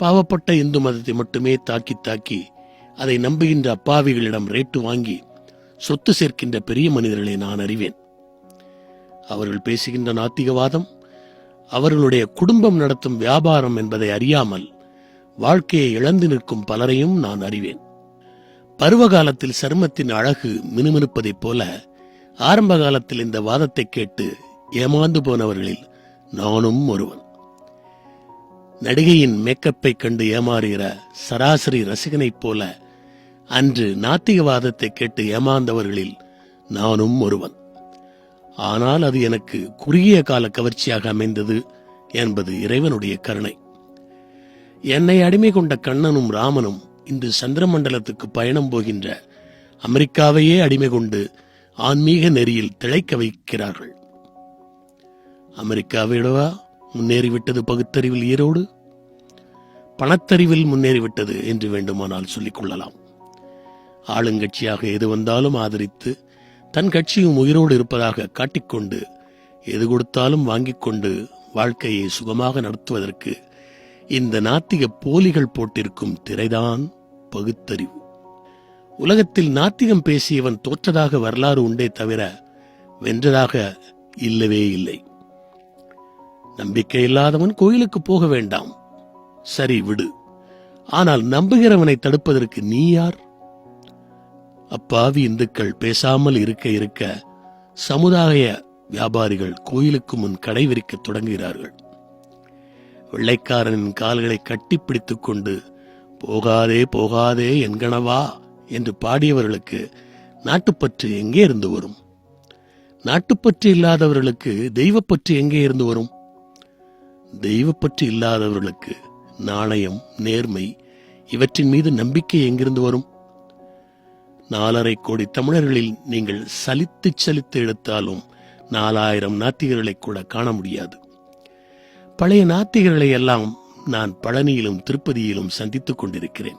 பாவப்பட்ட இந்து மதத்தை மட்டுமே தாக்கி தாக்கி அதை நம்புகின்ற அப்பாவிகளிடம் ரேட்டு வாங்கி சொத்து சேர்க்கின்ற பெரிய மனிதர்களை நான் அறிவேன். அவர்கள் பேசுகின்ற நாத்திகவாதம் அவர்களுடைய குடும்பம் நடத்தும் வியாபாரம் என்பதை அறியாமல் வாழ்க்கையை இழந்து நிற்கும் பலரையும் நான் அறிவேன். பருவ காலத்தில் சருமத்தின் அழகு மினுமினுப்பதைப் போல ஆரம்ப காலத்தில் இந்த வாதத்தை கேட்டு ஏமாந்து போனவர்களில் நானும் ஒருவன். நடிகையின் மேக்கப்பை கண்டு ஏமாறுகிற சராசரி ரசிகனைப் போல அன்று நாத்திகவாதத்தை கேட்டு ஏமாந்தவர்களில் நானும் ஒருவன். ஆனால் அது எனக்கு குறுகிய கால கவர்ச்சியாக அமைந்தது என்பது இறைவனுடைய கருணை. என்னை அடிமை கொண்ட கண்ணனும் ராமனும் இன்று சந்திரமண்டலத்துக்கு பயணம் போகின்ற அமெரிக்காவையே அடிமை கொண்டு ஆன்மீக நெறியில் திளைக்க வைக்கிறார்கள். அமெரிக்காவிடவா முன்னேறிவிட்டது பகுத்தறிவில் ஈரோடு? பணத்தறிவில் முன்னேறிவிட்டது என்று வேண்டுமானால் சொல்லிக் கொள்ளலாம். ஆளுங்கட்சியாக எது வந்தாலும் ஆதரித்து தன் கட்சியும் உயிரோடு இருப்பதாக காட்டிக்கொண்டு எது கொடுத்தாலும் வாங்கிக் கொண்டு வாழ்க்கையை சுகமாக நடத்துவதற்கு இந்த நாத்திக போலிகள் போட்டிருக்கும் திரைதான் பகுத்தறிவு. உலகத்தில் நாத்திகம் பேசியவன் தோற்றதாக வரலாறு உண்டே தவிர வென்றதாக இல்லவே இல்லை. நம்பிக்கை இல்லாதவன் கோயிலுக்கு போக வேண்டாம். சரி விடு. ஆனால் நம்புகிறவனை தடுப்பதற்கு நீ யார்? அப்பாவி இந்துக்கள் பேசாமல் இருக்க இருக்க சமுதாய வியாபாரிகள் கோயிலுக்கு முன் கடை விரிக்கத் தொடங்குகிறார்கள். வெள்ளைக்காரனின் கால்களை கட்டிப்பிடித்துக் கொண்டு போகாதே போகாதே என்கனவா என்று பாடியவர்களுக்கு நாட்டுப்பற்று எங்கே இருந்து வரும்? நாட்டுப்பற்று இல்லாதவர்களுக்கு தெய்வப்பற்று எங்கே இருந்து வரும்? தெய்வப்பற்று இல்லாதவர்களுக்கு நாணயம் நேர்மை இவற்றின் மீது நம்பிக்கை எங்கிருந்து வரும்? நாலரை கோடி தமிழர்களில் நீங்கள் சலித்து சலித்து எடுத்தாலும் நாலாயிரம் நாத்திகர்களை கூட காண முடியாது. பழைய நாத்திகர்களை எல்லாம் நான் பழனியிலும் திருப்பதியிலும் சந்தித்துக் கொண்டிருக்கிறேன்.